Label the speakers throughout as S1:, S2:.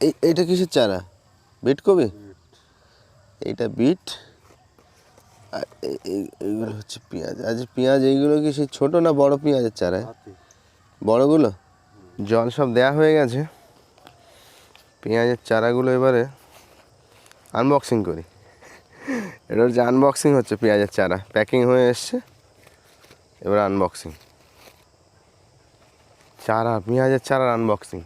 S1: এই এইটা কিসের চারা? বিট কবি? এইটা বিট। আর এই- এই- এইগুলো হচ্ছে পেঁয়াজ। আজ পেঁয়াজ এইগুলো কি সেই ছোটো না বড় পেঁয়াজের চারা? বড়গুলো? জল সব দেয়া হয়ে গেছে। পেঁয়াজের চারাগুলো এবারে আনবক্সিং করি। এটা হচ্ছে আনবক্সিং হচ্ছে পেঁয়াজের চারা প্যাকিং হয়ে এসছে। এবার আনবক্সিং চারা পেঁয়াজের চারার আনবক্সিং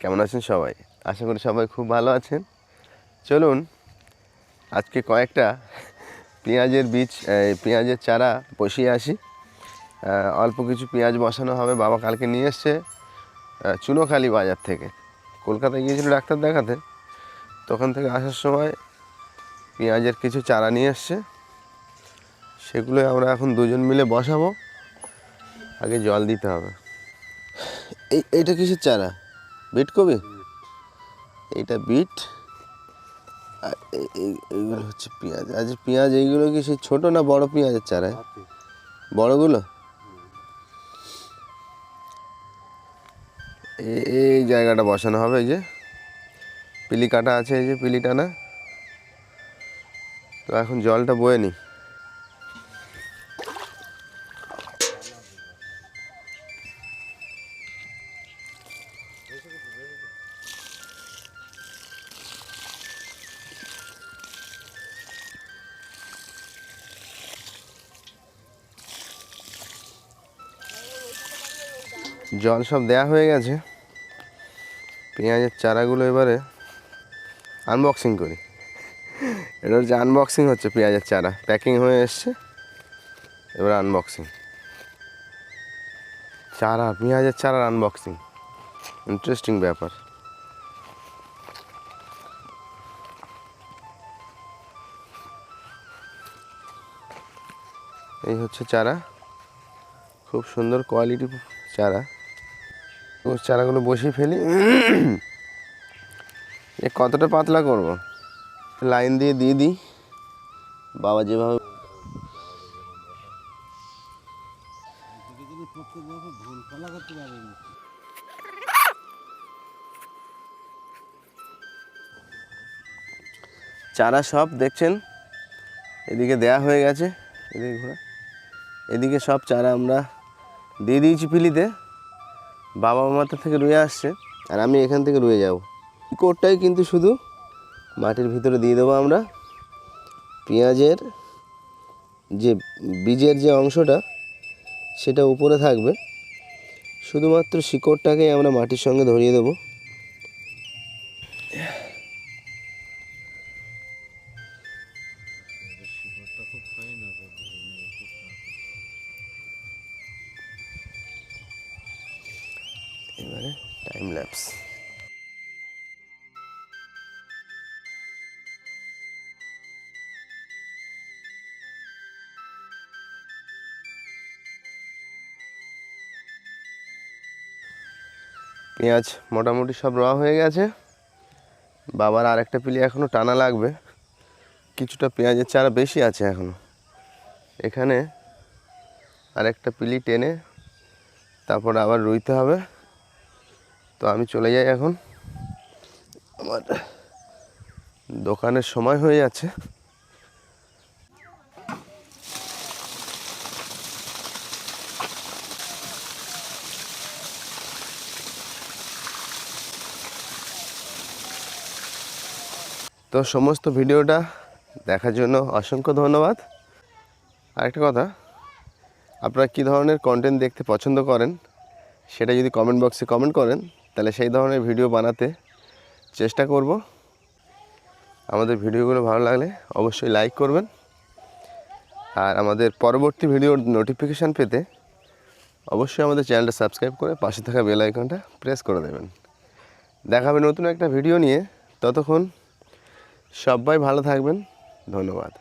S1: কেমন আছেন সবাই? আশা করি সবাই খুব ভালো আছেন। চলুন, আজকে কয়েকটা পেঁয়াজের বীজ পেঁয়াজের চারা বসিয়ে আসি। অল্প কিছু পেঁয়াজ বসানো হবে, বাবা কালকে নিয়ে এসছে চুনোখালি বাজার থেকে। কলকাতায় গিয়েছিল ডাক্তার দেখাতে, তখন থেকে আসার সময় পেঁয়াজের কিছু চারা নিয়ে এসছে। সেগুলো আমরা এখন দুজন মিলে বসাবো। আগে জল দিতে হবে। এই, এইটা কিসের চারা? বিট কবি এইটা বিট আর এই- এই- এইগুলো হচ্ছে পেঁয়াজ। আজ পেঁয়াজ এইগুলো কি সেই ছোটো না বড় পেঁয়াজের চারা বড়গুলো? এই জায়গাটা বসানো হবে এই যে। পিলি কাটা আছে এই যে পিলি টানা তো এখন জলটা বয়ে নি। জল সব দেয়া হয়ে গেছে। পেঁয়াজের চারাগুলো এবারে আনবক্সিং করি। এটা হচ্ছে আনবক্সিং হচ্ছে পেঁয়াজের চারা। প্যাকিং হয়ে এসছে। এবার আনবক্সিং চারা, পেঁয়াজের চারার আনবক্সিং ইন্টারেস্টিং ব্যাপার। এই হচ্ছে চারা। খুব সুন্দর কোয়ালিটি চারা। ও চারাগুলো বসিয়ে ফেলি। এ কতটা পাতলা করব? লাইন দিয়ে দিয়ে দিই। বাবা যেভাবে চারা সব দেখছেন? এদিকে দেয়া হয়ে গেছে। এদিকে ঘোরা। এদিকে সব চারা আমরা দিয়ে দিয়েছি ফিলিতে বাবা মাথা থেকে রুয়ে আসছে, আর আমি এখান থেকে রুয়ে যাব। কোটটাই কিন্তু শুধু মাটির ভিতরে দিয়ে দেবো আমরা। পেঁয়াজের যে বীজের যে অংশটা, সেটা উপরে থাকবে। শুধুমাত্র শিকড়টাকেই আমরা মাটির সঙ্গে ধরিয়ে দেবো। টাইম ল্যাপস পেঁয়াজ মোটামুটি সব রওয়া হয়ে গেছে। বাবার আর একটা পিলি এখনও টানা লাগবে। কিছুটা পেঁয়াজের চারা বেশি আছে এখনও এখানে আর একটা পিলি টেনে তারপর আবার রুইতে হবে। তো আমি চলে যাই এখন। আমার দোকানের সময় হয়ে যাচ্ছে। তো সমস্ত ভিডিওটা দেখার জন্য অসংখ্য ধন্যবাদ। আরেকটা কথা, আপনারা কী ধরনের কন্টেন্ট দেখতে পছন্দ করেন, সেটা যদি কমেন্ট বক্সে কমেন্ট করেন তাহলে সেই ধরনের ভিডিও বানাতে চেষ্টা করব। আমাদের ভিডিওগুলো ভালো লাগলে অবশ্যই লাইক করবেন। আর আমাদের পরবর্তী ভিডিওর নোটিফিকেশান পেতে অবশ্যই আমাদের চ্যানেলটা সাবস্ক্রাইব করে পাশে থাকা বেল আইকনটা প্রেস করে দেবেন। দেখা হবে নতুন একটা ভিডিও নিয়ে। ততক্ষণ সবাই ভালো থাকবেন। ধন্যবাদ।